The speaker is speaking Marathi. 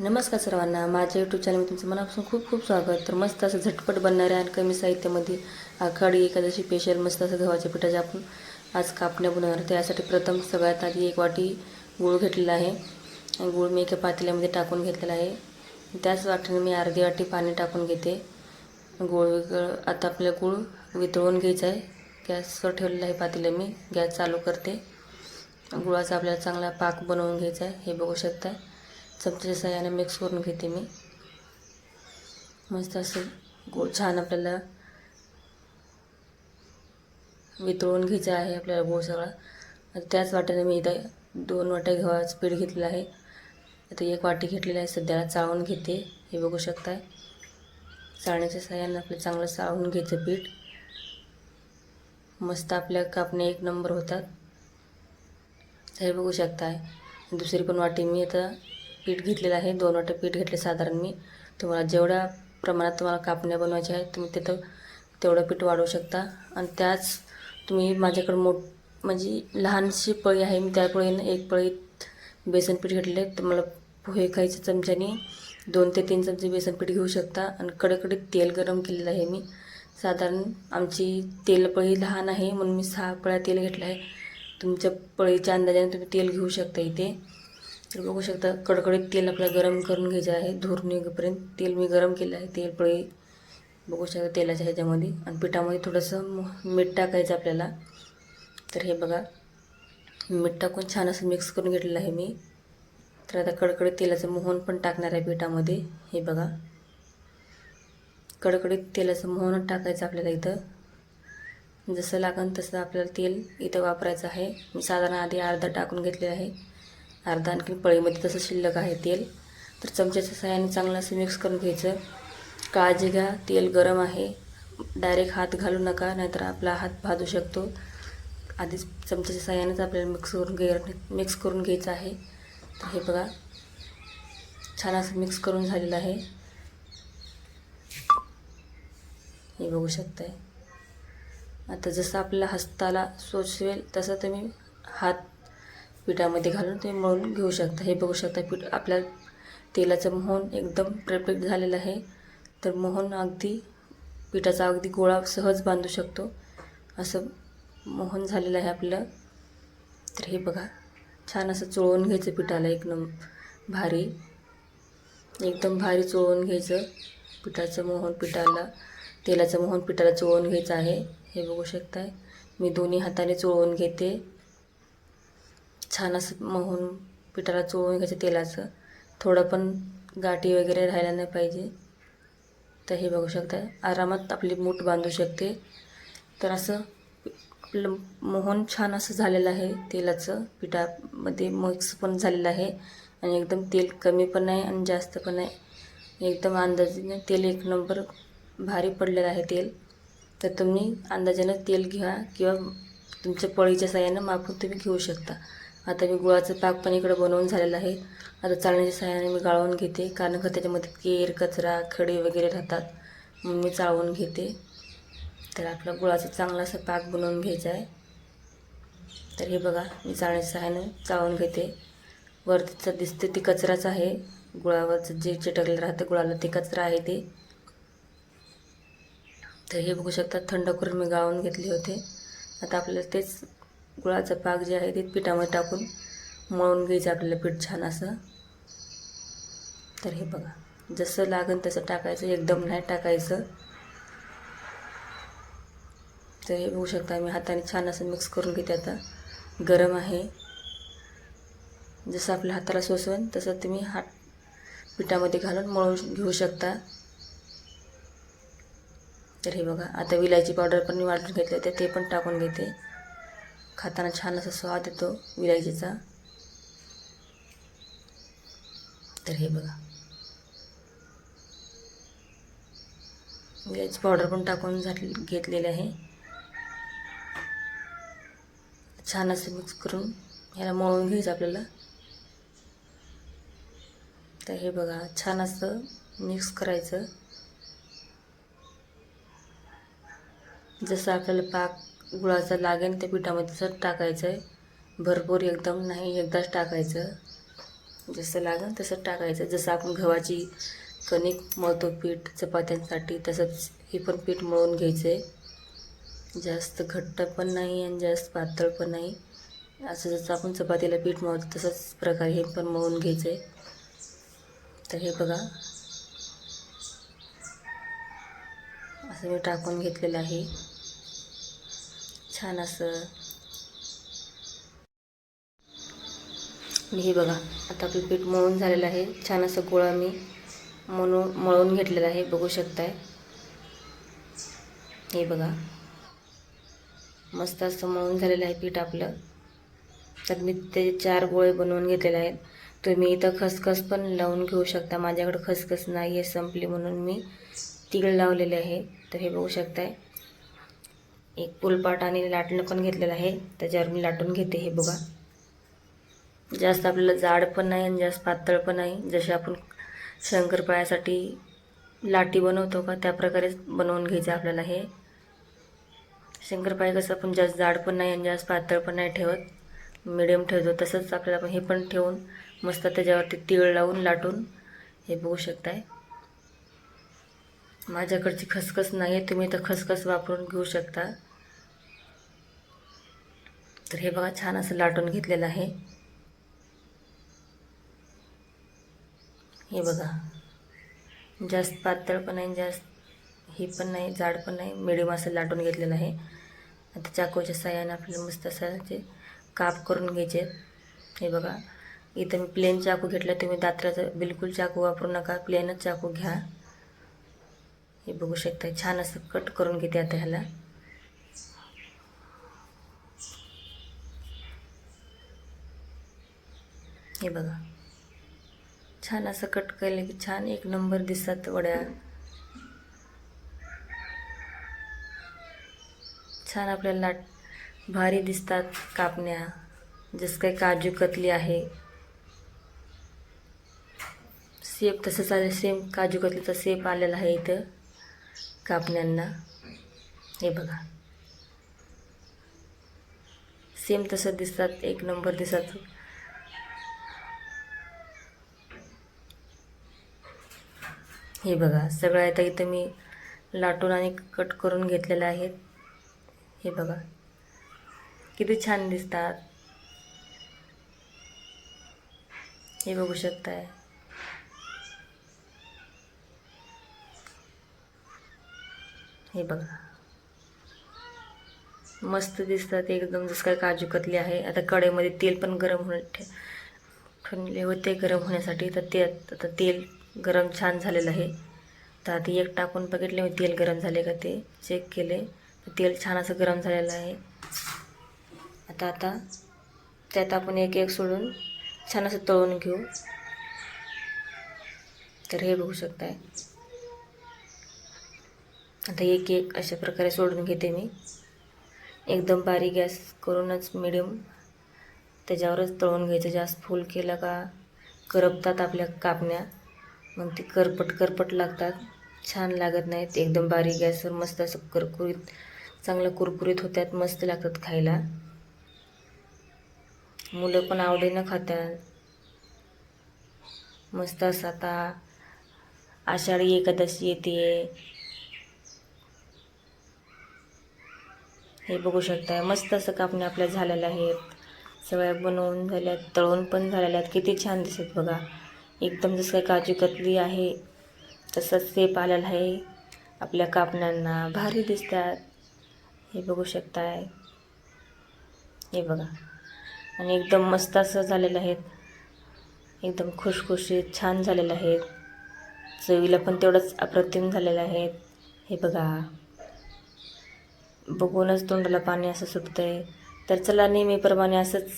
नमस्कार सर्वांना. माझ्या यूट्यूब चॅनलमध्ये तुमचं मनापासून खूप खूप स्वागत. तर मस्त असं झटपट बनणाऱ्या आणि कमी साहित्यामध्ये आखाडी एकादशी स्पेशल मस्त असं गव्हाच्या पिठाच्या आपण आज कापण्या बनवणार. त्यासाठी प्रथम सगळ्यात आधी एक वाटी गूळ घेतलेला आहे. आणि गूळ मी एका पातेल्यामध्ये टाकून घेतलेला आहे. त्याच वाटीने मी अर्धी वाटी पाणी टाकून घेते. गूळ वेगळं आता आपल्या गूळ वितळून घ्यायचं आहे. गॅसवर ठेवलेलं आहे पातेलं मी. गॅस चालू करते. गुळाचा आपल्याला चांगला पाक बनवून घ्यायचा आहे. हे बघू शकता चमच्याच्या सहाय्याने मिक्स करून घेते मी. मस्त असं गो छान आपल्याला वितळून घ्यायचं आहे आपल्याला गोड सगळा. आता त्याच वाट्याने मी इथं दोन वाट्या गव्हाचं पीठ घेतलेलं आहे. आता एक वाटी घेतलेली आहे सध्याला चाळून घेते. हे बघू शकताय. चाळण्याच्या सहाय्याने आपलं चांगलं चाळून घ्यायचं पीठ. मस्त आपल्या कापण्या एक नंबर होतात. हे बघू शकताय. दुसरी पण वाटी मी आता पीठ घेतलेलं आहे. दोन वाटे पीठ घेतले साधारण मी. तुम्हाला जेवढ्या प्रमाणात तुम्हाला कापण्या बनवायच्या आहेत तुम्ही तिथं तेवढं पीठ वाढवू शकता. आणि त्याच तुम्ही माझ्याकडं मोठ म्हणजे लहानशी पळी आहे. मी त्या पळीनं एक पळीत बेसन पीठ घेतले तुम्हाला पोहे खायच्या चमच्याने दोन ते तीन चमचे बेसन पीठ घेऊ शकता. आणि कडेकडे तेल गरम केलेलं आहे मी. साधारण आमची तेलपळी लहान आहे म्हणून मी सहा पळ्या तेल घेतलं आहे. तुमच्या पळीच्या अंदाजाने तुम्ही तेल घेऊ शकता इथे. तर बघू शकता कडकडीत तेल आपल्याला गरम करून घ्यायचं आहे. धूर निघेपर्यंत तेल मी गरम केलं आहे. तेल पळी बघू शकता तेलाच्या ह्याच्यामध्ये. आणि पिठामध्ये थोडंसं मीठ टाकायचं आपल्याला. तर हे बघा मीठ टाकून छान असं मिक्स करून घेतलेलं आहे मी. तर आता कडकडीत तेलाचं मोहन पण टाकणार आहे पिठामध्ये. हे बघा कडकडीत तेलाचं मोहन टाकायचं आपल्याला इथं. जसं लागन तसं आपल्याला तेल इथं वापरायचं आहे. मी साधारण आधी अर्धा टाकून घेतलेलं आहे. अर्धा आणखी पळीमध्ये तसं शिल्लक आहे तेल. तर चमच्याच्या सहाय्याने चांगलं असं मिक्स करून घ्यायचं. काळजी घ्या तेल गरम आहे. डायरेक्ट हात घालू नका नाहीतर आपला हात भाजू शकतो. आधीच चमच्याच्या सहाय्यानेच आपल्याला मिक्स करून घे मिक्स करून घ्यायचं आहे. तर हे बघा छान असं मिक्स करून झालेलं आहे. हे बघू शकताय. आता जसं आपल्याला हस्ताला सोचवेल तसं तुम्ही हात पिठामध्ये घालून ते मळून घेऊ शकता. हे बघू शकता पीठ आपल्या तेलाचं मोहन एकदम परफेक्ट झालेलं आहे. तर मोहन अगदी पिठाचा अगदी गोळा सहज बांधू शकतो. असं मोहन झालेलं आहे आपलं. तर हे बघा छान असं चोळून घ्यायचं पिठाला एक भारी. एकदम भारी चोळून घ्यायचं पिठाचं मोहन पिठाला तेलाचं मोहन पिठाला चोळून घ्यायचं आहे. हे बघू शकताय मी दोन्ही हाताने चोळून घेते. छान असं मोहन पिठाला चोळून घ्यायचं तेलाचं. थोडं पण गाठी वगैरे राहायला नाही पाहिजे. तर हे बघू शकता आरामात आपली मूठ बांधू शकते. तर असं आपलं मोहन छान असं झालेलं आहे तेलाचं पिठामध्ये मिक्स पण झालेलं आहे. आणि एकदम तेल कमी पण नाही आणि जास्त पण नाही एकदम अंदाजाने तेल एक नंबर भारी पडलेलं आहे तेल. तर तुम्ही अंदाजानं तेल घ्या किंवा तुमच्या पळीच्या साह्यानं मापून तुम्ही घेऊ शकता. आता मी गुळाचं पाक पण इकडं बनवून झालेलं आहे. आता चाळण्याच्या साह्याने मी गाळून घेते कारण का त्याच्यामध्ये केर कचरा खडे वगैरे राहतात. म्हणून मी चाळवून घेते. तर आपला गुळाचा चांगला असा पाक बनवून घ्यायचा आहे. तर हे बघा मी चाळण्याच्या सहाय्याने चाळून घेते. वरतीचं दिसते ते कचराच आहे. गुळावरचं जे चिटकलेलं राहतं गुळाला ते कचरा आहे ते. तर हे बघू शकता थंड करून मी गाळून घेतले होते. आता आपल्याला तेच गुळाचा पाक जे आहे ते पिठामध्ये टाकून मळून घ्यायचं आपल्याला पीठ छान असं. तर हे बघा जसं लागेल तसं टाकायचं एकदम नाही टाकायचं. तर हे बघू शकता मी हाताने छान असं मिक्स करून घेते आता. गरम आहे. जसं आपल्या हाताला सोसवेन तसं तुम्ही हात पिठामध्ये घालून मळून घेऊ शकता. तर हे बघा आता विलायची पावडर पण मी वाटून घेतले होते ते पण टाकून घेते. खाताना छान असा स्वाद येतो विलायचीचा. तर हे बघा. विलायची पावडर पण टाकून झाली घेतलेली आहे. छान असं मिक्स करून ह्याला मळून घ्यायचं आपल्याला. तर हे बघा छान असं मिक्स करायचं. जसं आपल्याला पाक गुळाचा लागेल त्या पिठामध्ये तसं टाकायचं आहे भरपूर एकदम नाही एकदाच टाकायचं. जसं लागेल तसं टाकायचं. जसं आपण गव्हाची कणिक मळतो पीठ चपात्यांसाठी तसंच हे पण पीठ मळून घ्यायचं आहे जास्त घट्ट पण नाही आणि जास्त पातळ पण नाही. असं जसं आपण चपातीला पीठ मळतो तसंच प्रकारे हे पण मळून घ्यायचं आहे तर हे बघा. असं मी टाकून घेतलेलं आहे. छान असं. आणि हे बघा आता आपलं पीठ मळून झालेलं आहे. छान असं गोळा मी मळून मळून घेतलेला आहे बघू शकताय. हे बघा. मस्त असं मळून झालेलं आहे पीठ आपलं. तर मी ते चार गोळे बनवून घेतलेले आहेत. तुम्ही इथं खसखस पण लावून घेऊ शकता. माझ्याकडं खसखस नाही आहे संपली म्हणून मी तिळ लावलेले आहे. तर हे बघू शकताय. एक पुलपाट आणि लाटणं पण घेतलेलं आहे. त्याच्यावर मी लाटून घेते हे बघा. जास्त आपल्याला जाड पण नाही आणि जास्त पातळ पण नाही. जसे आपण शंकरपाळ्यासाठी लाटी बनवतो का त्या प्रकारेच बनवून घ्यायचं आपल्याला हे. शंकरपाळी कसं आपण जास्त जाड पण नाही आणि जास्त पातळ पण नाही ठेवत. मिडियम ठेवतो तसंच आपल्याला आपण हे पण ठेवून मस्त त्याच्यावरती तीळ लावून लाटून हे बघू शकताय. माझ्याकडची खसखस नाही आहे तुम्ही तर खसखस वापरून घेऊ शकता. तर हे बघा छान असं लाटून घेतलेलं आहे. हे बघा. जास्त पातळ पण नाही जास्त हे पण नाही जाड पण नाही मिडियम असं लाटून घेतलेलं आहे. आता चाकूच्या साह्याने आपल्याला मस्त असं जे काप करून घ्यायचे. हे बघा. इथं मी प्लेन चाकू घेतला तुम्ही दात्राचं बिलकुल चाकू वापरू नका प्लेनच चाकू घ्या. बघू शकता. छान असं कट करून घेते आता ह्याला. हे बघा. छान असं कट केलं की छान एक नंबर दिसतात वड्या. छान आपल्याला लाट भारी दिसतात कापण्या. जसं काही काजू कतली आहे. सेप तसंच आले सेम काजू कतलीचा सेप आलेला आहे इथं. कापण्यांना. हे बघा. सेम तसं दिसतात एक नंबर दिसतात हे बघा सगळं आता इथं मी लाटून आणि कट करून घेतलेलं आहेत हे बघा. किती छान दिसतात. हे बघू शकताय. हे बघा. मस्त दिसतात एकदम जसं काय काजू कतली आहे. आता कढईमध्ये तेल पण गरम होणे ठे ठेवले होते गरम होण्यासाठी. तर ते आता तेल गरम छान झालेलं आहे. तर आता एक टाकून बघितले मी तेल गरम झाले का ते? चेक केले. तेल छान असं गरम झालेलं आहे. आता आता त्यात आपण एक एक सोडून छान असं तळून घेऊ. तर हे बघू शकताय. आता एक एक अशा प्रकारे सोडून घेते मी. एकदम बारीक गॅस करूनच मिडियम त्याच्यावरच तळून घ्यायचं. जास्त फुल केलं का करपतात आपल्या कापण्या. मग ती करपट करपट लागतात. छान लागत नाहीत. एकदम बारीक गॅसवर मस्त असं करकुरीत चांगलं कुरकुरीत होत्यात मस्त लागतात खायला. मुलं पण आवडीनं खातात मस्त असं आता आषाढी एकादशी येते. हे बघू शकताय. मस्त असं कापण्या आपल्या झालेल्या आहेत. सगळ्या बनवून झाल्यात तळून पण झालेल्या आहेत. किती छान दिसत बघा. एकदम जसं काय काजू कतली आहे तसंच सेप आलेला आहे आपल्या कापण्यांना. भारी दिसतात. हे बघू शकताय. हे बघा. आणि एकदम मस्त असं झालेलं आहेत. एकदम खुशखुशीत छान झालेलं आहेत. चवीला पण तेवढंच अप्रतिम झालेलं आहेत. हे बघा. बघूनच तोंडाला पाणी असं सुटतं आहे तर चला नेहमीप्रमाणे असंच